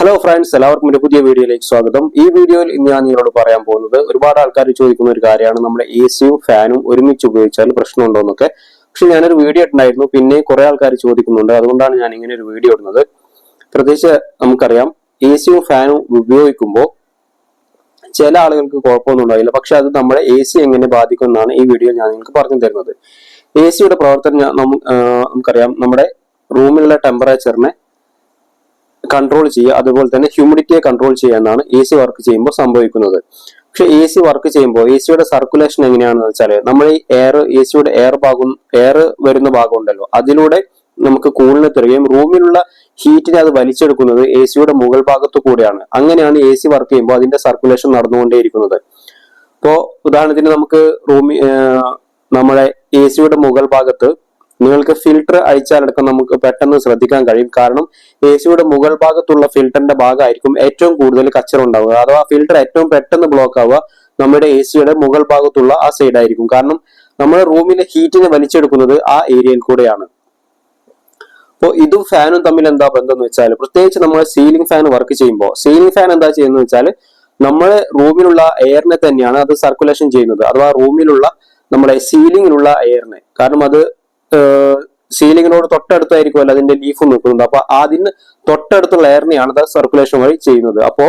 Hello friends എല്ലാവർക്കും ഒരു പുതിയ വീഡിയോയിലേക്ക് സ്വാഗതം. ഈ വീഡിയോയിൽ ഇന്ന് ഞാൻ നിങ്ങളോട് പറയാൻ പോകുന്നത് ഒരുപാട് ആൾക്കാർ ചോദിക്കുന്ന ഒരു കാര്യമാണ്. നമ്മുടെ എ സിയും ഫാനും ഒരുമിച്ച് ഉപയോഗിച്ചാൽ പ്രശ്നമുണ്ടോ എന്നൊക്കെ പക്ഷെ ഞാനൊരു വീഡിയോ ഇട്ടുണ്ടായിരുന്നു പിന്നെ കുറെ ആൾക്കാർ ചോദിക്കുന്നുണ്ട്. അതുകൊണ്ടാണ് ഞാൻ ഇങ്ങനെ ഒരു വീഡിയോ ഇടുന്നത്. പ്രത്യേകിച്ച് നമുക്കറിയാം എ സിയും ഫാനും ഉപയോഗിക്കുമ്പോൾ ചില ആളുകൾക്ക് കുഴപ്പമൊന്നും ഉണ്ടാവില്ല. പക്ഷെ അത് നമ്മുടെ എ സി എങ്ങനെ ബാധിക്കും എന്നാണ് ഈ വീഡിയോ ഞാൻ നിങ്ങൾക്ക് പറഞ്ഞു തരുന്നത്. എ സിയുടെ പ്രവർത്തനം നമുക്കറിയാം. നമ്മുടെ റൂമിലുള്ള ടെമ്പറേച്ചറിനെ കൺട്രോൾ ചെയ്യുക അതുപോലെ തന്നെ ഹ്യൂമിഡിറ്റിയെ കൺട്രോൾ ചെയ്യുക എന്നാണ് എ സി വർക്ക് ചെയ്യുമ്പോൾ സംഭവിക്കുന്നത്. പക്ഷെ എ സി വർക്ക് ചെയ്യുമ്പോൾ എ സിയുടെ സർക്കുലേഷൻ എങ്ങനെയാണെന്ന് വെച്ചാൽ നമ്മൾ ഈ എയർ എ സിയുടെ എയർ ഭാഗം എയർ വരുന്ന ഭാഗം ഉണ്ടല്ലോ അതിലൂടെ നമുക്ക് കൂളിന് തരികയും റൂമിലുള്ള ഹീറ്റിനെ അത് വലിച്ചെടുക്കുന്നത് എ സിയുടെ മുകൾ ഭാഗത്തു കൂടെയാണ്. അങ്ങനെയാണ് എ സി വർക്ക് ചെയ്യുമ്പോൾ അതിന്റെ സർക്കുലേഷൻ നടന്നുകൊണ്ടേയിരിക്കുന്നത്. ഇപ്പോ ഉദാഹരണത്തിന് നമുക്ക് റൂമി നമ്മുടെ എ സിയുടെ മുകൾ ഭാഗത്ത് നിങ്ങൾക്ക് ഫിൽട്ടർ അഴിച്ചാലടക്കം നമുക്ക് പെട്ടെന്ന് ശ്രദ്ധിക്കാൻ കഴിയും. കാരണം എ സിയുടെ മുകൾ ഭാഗത്തുള്ള ഫിൽറ്ററിന്റെ ഭാഗമായിരിക്കും ഏറ്റവും കൂടുതൽ കച്ചറ ഉണ്ടാവുക. അഥവാ ഫിൽട്ടർ ഏറ്റവും പെട്ടെന്ന് ബ്ലോക്ക് ആവുക നമ്മുടെ എ സിയുടെ മുകൾ ഭാഗത്തുള്ള ആ സൈഡ് ആയിരിക്കും. കാരണം നമ്മുടെ റൂമിലെ ഹീറ്റിനെ വലിച്ചെടുക്കുന്നത് ആ ഏരിയയിൽ കൂടെയാണ്. അപ്പോൾ ഇതും ഫാനും തമ്മിൽ എന്താ ബന്ധം എന്ന് വെച്ചാൽ പ്രത്യേകിച്ച് നമ്മൾ സീലിംഗ് ഫാൻ വർക്ക് ചെയ്യുമ്പോൾ സീലിംഗ് ഫാൻ എന്താ ചെയ്യുന്നത് വെച്ചാൽ നമ്മൾ റൂമിലുള്ള എയറിനെ തന്നെയാണ് അത് സർക്കുലേഷൻ ചെയ്യുന്നത്. അഥവാ റൂമിലുള്ള നമ്മുടെ സീലിംഗിലുള്ള എയറിനെ കാരണം അത് സീലിംഗിനോട് തൊട്ടടുത്തായിരിക്കുമല്ലോ അതിന്റെ ലീഫ് നിൽക്കുന്നത്. അപ്പൊ അതിന് തൊട്ടടുത്തുള്ള എയറിനെയാണ് അത് സർക്കുലേഷൻ വഴി ചെയ്യുന്നത്. അപ്പോ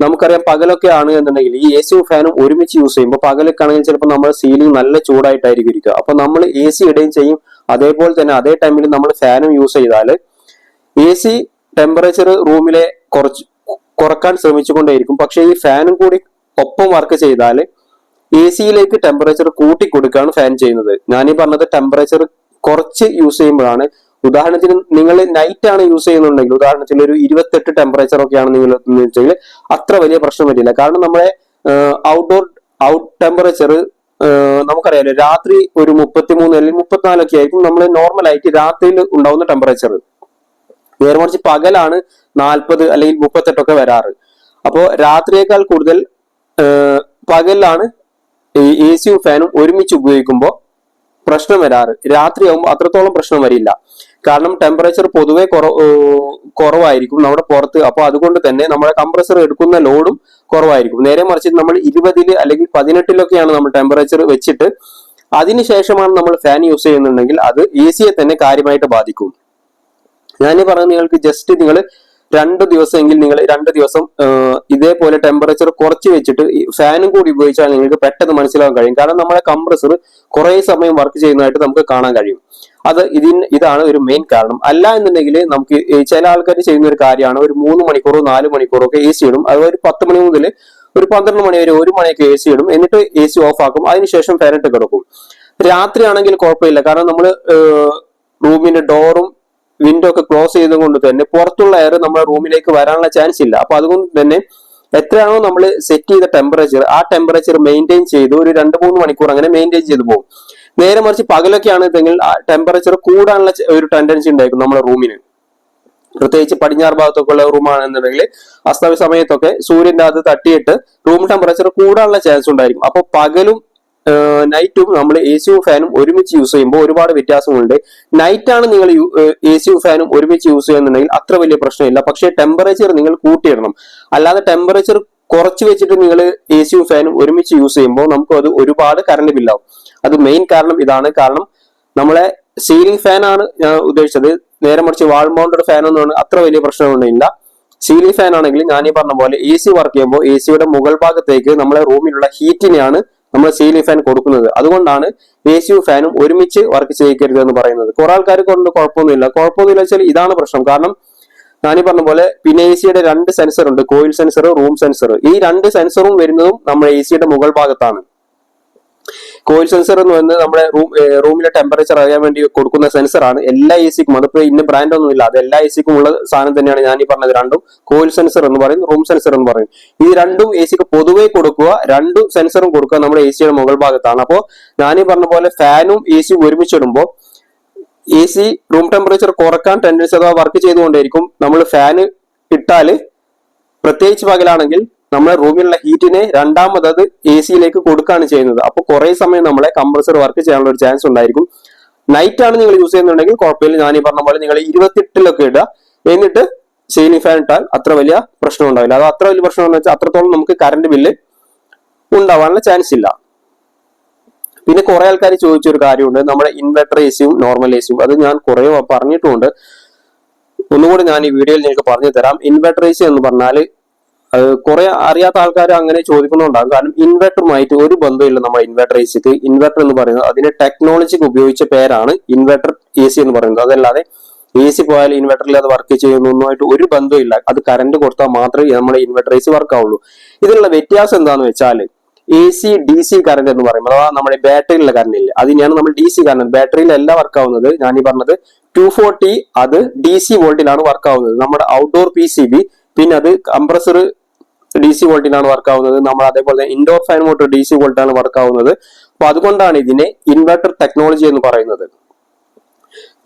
നമുക്കറിയാം പകലൊക്കെ ആണ് എന്നുണ്ടെങ്കിൽ ഈ എ സിയും ഫാനും ഒരുമിച്ച് യൂസ് ചെയ്യുമ്പോൾ പകലൊക്കെ ആണെങ്കിൽ ചിലപ്പോൾ നമ്മൾ സീലിംഗ് നല്ല ചൂടായിട്ടായിരിക്കും ഇരിക്കുക. അപ്പൊ നമ്മൾ എ സി ഇടുകയും ചെയ്യും. അതേപോലെ തന്നെ അതേ ടൈമിൽ നമ്മൾ ഫാനും യൂസ് ചെയ്താൽ എ സി ടെമ്പറേച്ചർ റൂമിലെ കുറച്ച് കുറയ്ക്കാൻ ശ്രമിച്ചുകൊണ്ടേയിരിക്കും. പക്ഷേ ഈ ഫാനും കൂടി ഒപ്പം വർക്ക് ചെയ്താൽ എ സിയിലേക്ക് ടെമ്പറേച്ചർ കൂട്ടി കൊടുക്കുകയാണ് ഫാൻ ചെയ്യുന്നത്. ഞാനീ പറഞ്ഞത് ടെമ്പറേച്ചർ കുറച്ച് യൂസ് ചെയ്യുമ്പോഴാണ്. ഉദാഹരണത്തിന് നിങ്ങൾ നൈറ്റ് ആണ് യൂസ് ചെയ്യുന്നുണ്ടെങ്കിൽ ഉദാഹരണത്തിന് ഒരു ഇരുപത്തെട്ട് ടെമ്പറേച്ചർ ഒക്കെയാണ് നിങ്ങൾ വെച്ചെങ്കിൽ അത്ര വലിയ പ്രശ്നം വരില്ല. കാരണം നമ്മുടെ ഔട്ട്ഡോർ ഔട്ട് ടെമ്പറേച്ചർ നമുക്കറിയാലോ രാത്രി ഒരു മുപ്പത്തിമൂന്ന് അല്ലെങ്കിൽ മുപ്പത്തിനാലൊക്കെ ആയിരിക്കും നമ്മൾ നോർമൽ ആയിട്ട് രാത്രിയിൽ ഉണ്ടാവുന്ന ടെമ്പറേച്ചർ നേരെ മറിച്ച് പകലാണ് നാൽപ്പത് അല്ലെങ്കിൽ മുപ്പത്തെട്ടൊക്കെ വരാറ്. അപ്പോൾ രാത്രിയേക്കാൾ കൂടുതൽ പകലാണ് ഈ എ സിയും ഫാനും ഒരുമിച്ച് ഉപയോഗിക്കുമ്പോൾ പ്രശ്നം വരാറ്. രാത്രിയാകുമ്പോൾ അത്രത്തോളം പ്രശ്നം വരില്ല. കാരണം ടെമ്പറേച്ചർ പൊതുവെ കുറ- കുറവായിരിക്കും നമ്മുടെ പുറത്ത്. അപ്പോൾ അതുകൊണ്ട് തന്നെ നമ്മുടെ കംപ്രസർ എടുക്കുന്ന ലോഡും കുറവായിരിക്കും. നേരെ മറിച്ച് നമ്മൾ ഇരുപതിൽ അല്ലെങ്കിൽ പതിനെട്ടിലൊക്കെയാണ് നമ്മൾ ടെമ്പറേച്ചർ വെച്ചിട്ട് അതിനുശേഷമാണ് നമ്മൾ ഫാൻ യൂസ് ചെയ്യുന്നുണ്ടെങ്കിൽ അത് എ സിയെ തന്നെ കാര്യമായിട്ട് ബാധിക്കും. ഞാൻ പറയുന്നത് നിങ്ങൾക്ക് ജസ്റ്റ് നിങ്ങൾ രണ്ട് ദിവസമെങ്കിൽ നിങ്ങൾ രണ്ട് ദിവസം ഇതേപോലെ ടെമ്പറേച്ചർ കുറച്ച് വെച്ചിട്ട് ഫാനും കൂടി ഉപയോഗിച്ചാൽ നിങ്ങൾക്ക് പെട്ടെന്ന് മനസ്സിലാക്കാൻ കഴിയും. കാരണം നമ്മുടെ കംപ്രസർ കുറെ സമയം വർക്ക് ചെയ്യുന്നതായിട്ട് നമുക്ക് കാണാൻ കഴിയും. അത് ഇതിന് ഇതാണ് ഒരു മെയിൻ കാരണം. അല്ല എന്നുണ്ടെങ്കിൽ നമുക്ക് ചില ആൾക്കാർ ചെയ്യുന്ന ഒരു കാര്യമാണ് ഒരു മൂന്ന് മണിക്കൂറോ നാല് മണിക്കൂറോ ഒക്കെ എ സി ഇടും. അത് ഒരു പത്ത് മണി മുതൽ ഒരു പന്ത്രണ്ട് മണി വരെ ഒരു മണിയൊക്കെ എ സി ഇടും. എന്നിട്ട് എ സി ഓഫ് ആക്കും അതിനുശേഷം ഫാനിട്ട് കിടക്കും. രാത്രിയാണെങ്കിൽ കുഴപ്പമില്ല. കാരണം നമ്മൾ റൂമിന്റെ ഡോറും വിൻഡോ ഒക്കെ ക്ലോസ് ചെയ്തുകൊണ്ട് തന്നെ പുറത്തുള്ള എയർ നമ്മുടെ റൂമിലേക്ക് വരാനുള്ള ചാൻസ് ഇല്ല. അപ്പൊ അതുകൊണ്ട് തന്നെ എത്രയാണോ നമ്മൾ സെറ്റ് ചെയ്ത ടെമ്പറേച്ചർ ആ ടെമ്പറേച്ചർ മെയിന്റെയിൻ ചെയ്ത് ഒരു രണ്ട് മൂന്ന് മണിക്കൂർ അങ്ങനെ മെയിന്റെയിൻ ചെയ്തു പോകും. നേരെ മറിച്ച് പകലൊക്കെ ആണെന്നുണ്ടെങ്കിൽ ആ ടെമ്പറേച്ചർ കൂടാനുള്ള ഒരു ടെൻഡൻസി ഉണ്ടായിരിക്കും നമ്മുടെ റൂമിന് പ്രത്യേകിച്ച് പടിഞ്ഞാറ് ഭാഗത്തൊക്കെ ഉള്ള റൂമാണെന്നുണ്ടെങ്കിൽ അസ്തമയ സമയത്തൊക്കെ സൂര്യന്റെ അത് തട്ടിയിട്ട് റൂം ടെമ്പറേച്ചർ കൂടാനുള്ള ചാൻസ് ഉണ്ടായിരിക്കും. അപ്പൊ പകലും നൈറ്റും നമ്മൾ എ സിയും ഫാനും ഒരുമിച്ച് യൂസ് ചെയ്യുമ്പോൾ ഒരുപാട് വ്യത്യാസങ്ങളുണ്ട്. നൈറ്റ് ആണ് നിങ്ങൾ എ സിയും ഫാനും ഒരുമിച്ച് യൂസ് ചെയ്യുന്നുണ്ടെങ്കിൽ അത്ര വലിയ പ്രശ്നമില്ല. പക്ഷേ ടെമ്പറേച്ചർ നിങ്ങൾ കൂട്ടിയിടണം. അല്ലാതെ ടെമ്പറേച്ചർ കുറച്ച് വെച്ചിട്ട് നിങ്ങൾ എ സിയും ഫാനും ഒരുമിച്ച് യൂസ് ചെയ്യുമ്പോൾ നമുക്ക് അത് ഒരുപാട് കറണ്ട് ബില്ലാവും അത് മെയിൻ കാരണം ഇതാണ്. കാരണം നമ്മളെ സീലിംഗ് ഫാൻ ആണ് ഞാൻ ഉദ്ദേശിച്ചത്. നേരെ മറിച്ച് വാൾ മൗണ്ടഡ് ഫാൻ ഒന്നും അത്ര വലിയ പ്രശ്നമൊന്നുമില്ല. സീലിംഗ് ഫാൻ ആണെങ്കിൽ ഞാൻ ഈ പറഞ്ഞ പോലെ എ സി വർക്ക് ചെയ്യുമ്പോൾ എ സിയുടെ മുകൾ ഭാഗത്തേക്ക് നമ്മളെ റൂമിലുള്ള ഹീറ്റിനെയാണ് നമ്മൾ സീലിംഗ് ഫാൻ കൊടുക്കുന്നത്. അതുകൊണ്ടാണ് എ സിയും ഫാനും ഒരുമിച്ച് വർക്ക് ചെയ്യിക്കരുത് എന്ന് പറയുന്നത്. കുറെ ആൾക്കാർ കൊണ്ട് കുഴപ്പമൊന്നുമില്ല. കുഴപ്പമൊന്നുമില്ല വെച്ചാൽ ഇതാണ് പ്രശ്നം. കാരണം ഞാനീ പറഞ്ഞ പോലെ പിന്നെ എ സിയുടെ രണ്ട് സെൻസർ ഉണ്ട്. കോയിൽ സെൻസർ റൂം സെൻസർ ഈ രണ്ട് സെൻസറും വരുന്നതും നമ്മുടെ എ സിയുടെ മുകൾ ഭാഗത്താണ്. കോയിൽ സെൻസർ എന്ന് പറയുന്നത് നമ്മുടെ റൂം റൂമിലെ ടെമ്പറേച്ചർ അറിയാൻ വേണ്ടി കൊടുക്കുന്ന സെൻസർ ആണ്. എല്ലാ എ സിക്കും അതിപ്പോ ഇന്ന ബ്രാൻഡ് ഒന്നും ഇല്ല. അത് എല്ലാ എ സിക്കും ഉള്ള സാധനം തന്നെയാണ് ഞാൻ ഈ പറഞ്ഞത് രണ്ടും. കോയിൽ സെൻസർ എന്ന് പറയും റൂം സെൻസർ എന്ന് പറയും ഈ രണ്ടും എ സിക്ക് പൊതുവെ കൊടുക്കുക രണ്ടും സെൻസറും കൊടുക്കുക നമ്മുടെ എ സിയുടെ മുകൾ ഭാഗത്താണ്. അപ്പോൾ ഞാൻ ഈ പറഞ്ഞ പോലെ ഫാനും എ സിയും ഒരുമിച്ചിടുമ്പോൾ എ സി റൂം ടെമ്പറേച്ചർ കുറയ്ക്കാൻ ടെൻഡൻസി അഥവാ വർക്ക് ചെയ്തുകൊണ്ടേയിരിക്കും. നമ്മൾ ഫാന് ഇട്ടാൽ പ്രത്യേകിച്ച് പകലാണെങ്കിൽ നമ്മുടെ റൂമിലുള്ള ഹീറ്റിനെ രണ്ടാമത് അത് എ സിയിലേക്ക് കൊടുക്കുകയാണ് ചെയ്യുന്നത്. അപ്പോൾ കുറെ സമയം നമ്മളെ കംപ്രസർ വർക്ക് ചെയ്യാനുള്ള ഒരു ചാൻസ് ഉണ്ടായിരിക്കും. നൈറ്റ് ആണ് നിങ്ങൾ യൂസ് ചെയ്യുന്നുണ്ടെങ്കിൽ കുഴപ്പമില്ല. ഞാൻ ഈ പറഞ്ഞ പോലെ നിങ്ങൾ ഇരുപത്തെട്ടിലൊക്കെ ഇടുക. എന്നിട്ട് സീലിംഗ് ഫാൻ ഇട്ടാൽ അത്ര വലിയ പ്രശ്നം ഉണ്ടാവില്ല. അത് അത്ര വലിയ പ്രശ്നം എന്ന് വെച്ചാൽ അത്രത്തോളം നമുക്ക് കറണ്ട് ബില്ല് ഉണ്ടാവാനുള്ള ചാൻസ് ഇല്ല. പിന്നെ കുറെ ആൾക്കാർ ചോദിച്ചൊരു കാര്യമുണ്ട്. നമ്മുടെ ഇൻവെർട്ടർ എ സിയും നോർമൽ എ സിയും അത് ഞാൻ കുറെ പറഞ്ഞിട്ടുമുണ്ട് ഒന്നുകൂടി ഞാൻ ഈ വീഡിയോയിൽ നിങ്ങൾക്ക് പറഞ്ഞു തരാം ഇൻവെർട്ടർ എ സി എന്ന് പറഞ്ഞാൽ കുറെ അറിയാത്ത ആൾക്കാർ അങ്ങനെ ചോദിക്കുന്നുണ്ടാകും. കാരണം ഇൻവെർട്ടറുമായിട്ട് ഒരു ബന്ധമില്ല നമ്മുടെ ഇൻവെർട്ടർ എ സിക്ക് ഇൻവെർട്ടർ എന്ന് പറയുന്നത് അതിന് ടെക്നോളജിക്ക് ഉപയോഗിച്ച പേരാണ് ഇൻവെർട്ടർ എ സി എന്ന് പറയുന്നത്. അതല്ലാതെ എ സി പോയാൽ ഇൻവെർട്ടറിൽ അത് വർക്ക് ചെയ്യുന്നൊന്നുമായിട്ട് ഒരു ബന്ധമില്ല. അത് കറണ്ട് കൊടുത്താൽ മാത്രമേ നമ്മുടെ ഇൻവെർട്ടർ എ സി വർക്ക് ആവുള്ളൂ ഇതിനുള്ള വ്യത്യാസം എന്താണെന്ന് വെച്ചാൽ A C D C current എന്ന് പറയുമ്പോൾ അഥവാ നമ്മുടെ ബാറ്ററിയിലെ കറണ്ട് ഇല്ല? അതിനെയാണ് നമ്മൾ ഡി സി കറണ്ട് ബാറ്ററിയിലല്ല വർക്ക് ആവുന്നത് ഞാൻ ഈ പറഞ്ഞത് ടു ഫോർട്ടി അത് ഡി സി വോൾട്ടിലാണ് വർക്ക് ആവുന്നത് നമ്മുടെ ഔട്ട്ഡോർ പി സി ബി പിന്നെ അത് കംപ്രസർ ഡി സി വോൾട്ടിലാണ് വർക്ക് ആവുന്നത്. നമ്മൾ അതേപോലെ indoor fan motor D C വോൾട്ടാണ് work ആവുന്നത്. അപ്പൊ അതുകൊണ്ടാണ് ഇതിനെ ഇൻവെർട്ടർ ടെക്നോളജി എന്ന് പറയുന്നത്.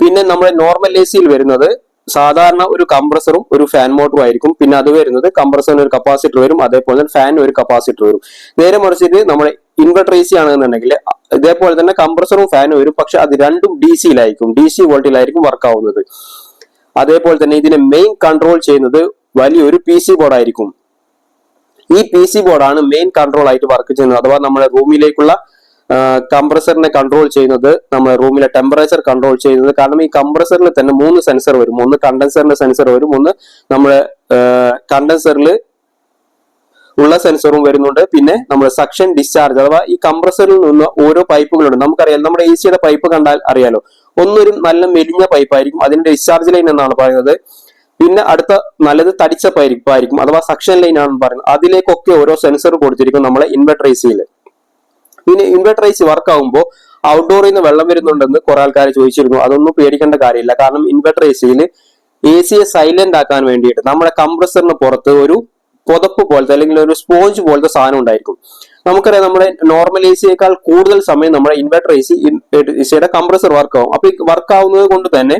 പിന്നെ നമ്മുടെ നോർമൽ എ സിയിൽ വരുന്നത് സാധാരണ ഒരു കംപ്രസറും ഒരു ഫാൻ മോട്ടറും ആയിരിക്കും. പിന്നെ അത് വരുന്നത് കംപ്രസറിന് ഒരു കപ്പാസിറ്റർ വരും. അതേപോലെ തന്നെ ഫാനിന് ഒരു കപ്പാസിറ്റർ വരും. നേരെ മറിച്ചിട്ട് നമ്മുടെ ഇൻവെർട്ടർ എ സി ആണെന്നുണ്ടെങ്കിൽ ഇതേപോലെ തന്നെ കംപ്രസറും ഫാനും വരും. പക്ഷെ അത് രണ്ടും ഡി സിയിലായിരിക്കും ഡി സി വോൾട്ടിലായിരിക്കും വർക്ക് ആവുന്നത്. അതേപോലെ തന്നെ ഇതിനെ മെയിൻ കൺട്രോൾ ചെയ്യുന്നത് വലിയൊരു പി സി ബോർഡ് ആയിരിക്കും. ഈ പി സി ബോർഡാണ് മെയിൻ കൺട്രോൾ ആയിട്ട് വർക്ക് ചെയ്യുന്നത്. അഥവാ നമ്മുടെ റൂമിലേക്കുള്ള കംപ്രസറിനെ കൺട്രോൾ ചെയ്യുന്നത് നമ്മുടെ റൂമിലെ ടെമ്പറേച്ചർ കൺട്രോൾ ചെയ്യുന്നത്. കാരണം ഈ കംപ്രസറിൽ തന്നെ മൂന്ന് സെൻസർ വരും. ഒന്ന് കണ്ടൻസറിന്റെ സെൻസർ വരും. ഒന്ന് നമ്മുടെ കണ്ടൻസറിൽ ഉള്ള സെൻസറും വരുന്നുണ്ട്. പിന്നെ നമ്മുടെ സക്ഷൻ ഡിസ്ചാർജ് അഥവാ ഈ കംപ്രസറിൽ നിന്ന് ഓരോ പൈപ്പുകളുണ്ട് നമുക്കറിയാം നമ്മുടെ എ സിയുടെ പൈപ്പ് കണ്ടാൽ അറിയാലോ. ഒന്നൊരു നല്ല മെലിഞ്ഞ പൈപ്പായിരിക്കും അതിന്റെ ഡിസ്ചാർജ് ലൈൻ എന്നാണ് പറയുന്നത്. പിന്നെ അടുത്ത നല്ലത് തടിച്ച പൈപ്പായിരിക്കും അഥവാ സക്ഷൻ ലൈൻ ആണെന്ന് പറയുന്നത് അതിലേക്കൊക്കെ ഓരോ സെൻസർ കൊടുത്തിരിക്കും നമ്മളെ ഇൻവെർട്ടർ ഐ സിയിൽ പിന്നെ ഇൻവെർട്ടർ സി വർക്ക് ആകുമ്പോൾ ഔട്ട്ഡോറിൽ നിന്ന് വെള്ളം വരുന്നുണ്ടെന്ന് കുറെ ആൾക്കാർ ചോദിച്ചിരുന്നു അതൊന്നും പേടിക്കേണ്ട കാര്യമില്ല കാരണം ഇൻവെർട്ടർ എ സിയിൽ എ സിയെ സൈലന്റ് ആക്കാൻ വേണ്ടിയിട്ട് നമ്മുടെ കംപ്രസറിന് പുറത്ത് ഒരു പുതപ്പ് പോലത്തെ അല്ലെങ്കിൽ ഒരു സ്പോഞ്ച് പോലത്തെ സാധനം ഉണ്ടായിരിക്കും നമുക്കറിയാം നമ്മുടെ നോർമൽ എ സിയേക്കാൾ കൂടുതൽ സമയം നമ്മുടെ ഇൻവെർട്ടർ എ സി എ സിയുടെ കംപ്രസർ വർക്ക് ആവും അപ്പൊ ഈ വർക്ക് ആവുന്നത് കൊണ്ട് തന്നെ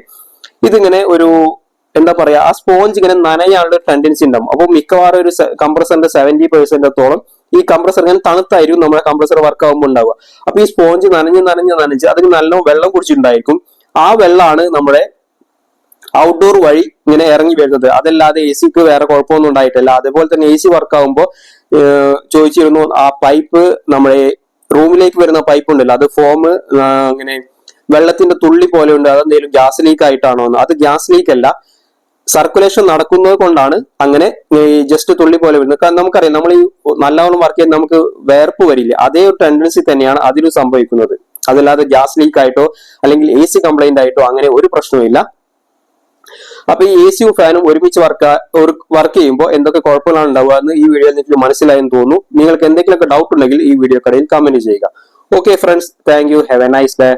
ഇതിങ്ങനെ ഒരു എന്താ പറയാ ആ സ്പോഞ്ച് ഇങ്ങനെ നനയാനുള്ള ടെൻഡൻസി ഉണ്ടാവും. അപ്പോൾ മിക്കവാറും ഒരു കംപ്രസറിന്റെ സെവന്റി പെർസെന്റത്തോളം ഈ കംപ്രസർ ഇങ്ങനെ തണുത്തായിരിക്കും നമ്മുടെ കംപ്രസർ വർക്ക് ആകുമ്പോൾ ഉണ്ടാവുക. അപ്പൊ ഈ സ്പോഞ്ച് നനഞ്ഞ് നനഞ്ഞ് നനഞ്ഞ് അതിന് നല്ല വെള്ളം കുടിച്ചിട്ടുണ്ടായിരിക്കും. ആ വെള്ളമാണ് നമ്മുടെ ഔട്ട്ഡോർ വഴി ഇങ്ങനെ ഇറങ്ങി വരുന്നത്. അതല്ലാതെ എ സിക്ക് വേറെ കുഴപ്പമൊന്നും ഉണ്ടായിട്ടില്ല. അതേപോലെ തന്നെ എ സി വർക്ക് ആകുമ്പോൾ ചോദിച്ചിരുന്നു ആ പൈപ്പ് നമ്മുടെ റൂമിലേക്ക് വരുന്ന പൈപ്പ് ഉണ്ടല്ലോ അത് ഫോം ഇങ്ങനെ വെള്ളത്തിന്റെ തുള്ളി പോലെ ഉണ്ട്. അതെന്തെങ്കിലും ഗ്യാസ് ലീക്ക് ആയിട്ടാണോ എന്ന്. അത് ഗ്യാസ് ലീക്ക് അല്ല. സർക്കുലേഷൻ നടക്കുന്നത് കൊണ്ടാണ് അങ്ങനെ ഈ ജസ്റ്റ് തുള്ളി പോലെ വരുന്നത്. കാരണം നമുക്കറിയാം നമ്മൾ ഈ നല്ലവണ്ണം വർക്ക് ചെയ്ത് നമുക്ക് വേർപ്പ് വരില്ല. അതേ ഒരു ടെൻഡൻസി തന്നെയാണ് അതിലും സംഭവിക്കുന്നത്. അതല്ലാതെ ഗ്യാസ് ലീക്ക് ആയിട്ടോ അല്ലെങ്കിൽ എ സി കംപ്ലൈന്റ് ആയിട്ടോ അങ്ങനെ ഒരു പ്രശ്നവുമില്ല അപ്പൊ ഈ എ സിയും ഫാനും ഒരുമിച്ച് വർക്ക് ഒരു വർക്ക് ചെയ്യുമ്പോൾ എന്തൊക്കെ കുഴപ്പങ്ങളാണ് ഉണ്ടാവുക എന്ന് ഈ വീഡിയോയിൽ നിങ്ങൾക്ക് മനസ്സിലായെന്ന് തോന്നുന്നു. നിങ്ങൾക്ക് എന്തെങ്കിലുമൊക്കെ ഡൗട്ട് ഉണ്ടെങ്കിൽ ഈ വീഡിയോ കടയിൽ കമന്റ് ചെയ്യുക. Okay friends thank you have a nice day